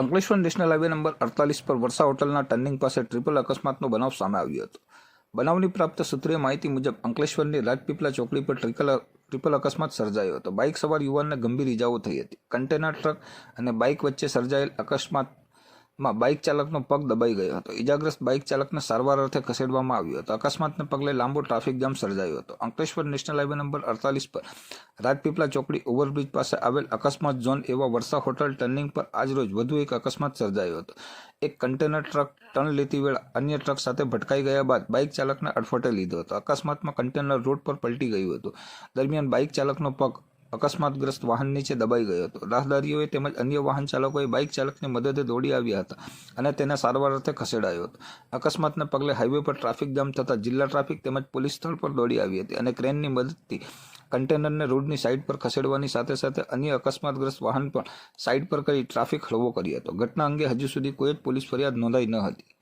Ankleshwar national highway number અડતાલીસ પર વર્ષા હોટલના ટર્નિંગ પાસે ટ્રિપલ અકસ્માતનો બનાવ સામે આવ્યો હતો. બનાવની પ્રાપ્ત સૂત્રીય માહિતી મુજબ અંકલેશ્વરની રાજપીપળા ચોકડી પર ટ્રિકલ ટ્રિપલ અકસ્માત સર્જાયો હતો. બાઇક સવાર યુવાનને ગંભીર ઇજાઓ થઈ હતી. કન્ટેનર ટ્રક અને બાઇક વચ્ચે સર્જાયેલ અકસ્માતમાં બાઇક ચાલકનો પગ દબાઈ ગયો હતો. ઇજાગ્રસ્ત બાઇક ચાલકને સારવાર અર્થે ખસેડવામાં આવ્યો હતો. અકસ્માતને પગલે લાંબો ટ્રાફિક જામ સર્જાયો હતો. અંકલેશ્વર નેશનલ હાઈવે નંબર અડતાલીસ પર રાજપીપળા ચોકડી ઓવરબ્રિજ પાસે આવેલ અકસ્માત ઝોન એવા વર્ષા હોટલ ટર્નિંગ પર આજરોજ વધુ એક અકસ્માત સર્જાયો હતો. એક કન્ટેનર ટ્રક ટર્ન લેતી વેળા અન્ય ટ્રક સાથે ભટકાઈ ગયા બાદ બાઇક ચાલકને અડફટે લીધો હતો. અકસ્માતમાં કન્ટેનર રોડ પર પલટી ગયું હતું. દરમિયાન બાઇક ચાલકનો પગ અકસ્માતગ્રસ્ત વાહન નીચે દબાઈ ગયો હતો. રાહદારીઓએ તેમજ અન્ય વાહન ચાલકોએ બાઇક ચાલકની મદદે દોડી આવ્યા હતા અને તેને સારવાર અર્થે ખસેડાયો હતો. અકસ્માતના પગલે હાઈવે પર ટ્રાફિક જામ થતાં જિલ્લા ટ્રાફિક તેમજ પોલીસ સ્થળ પર દોડી આવી હતી અને ક્રેનની મદદથી કન્ટેનરને રોડની સાઇડ પર ખસેડવાની સાથે સાથે અન્ય અકસ્માતગ્રસ્ત વાહન પણ સાઇડ પર કરી ટ્રાફિક હળવો કર્યો હતો. ઘટના અંગે હજુ સુધી કોઈ જ પોલીસ ફરિયાદ નોંધાઈ ન હતી.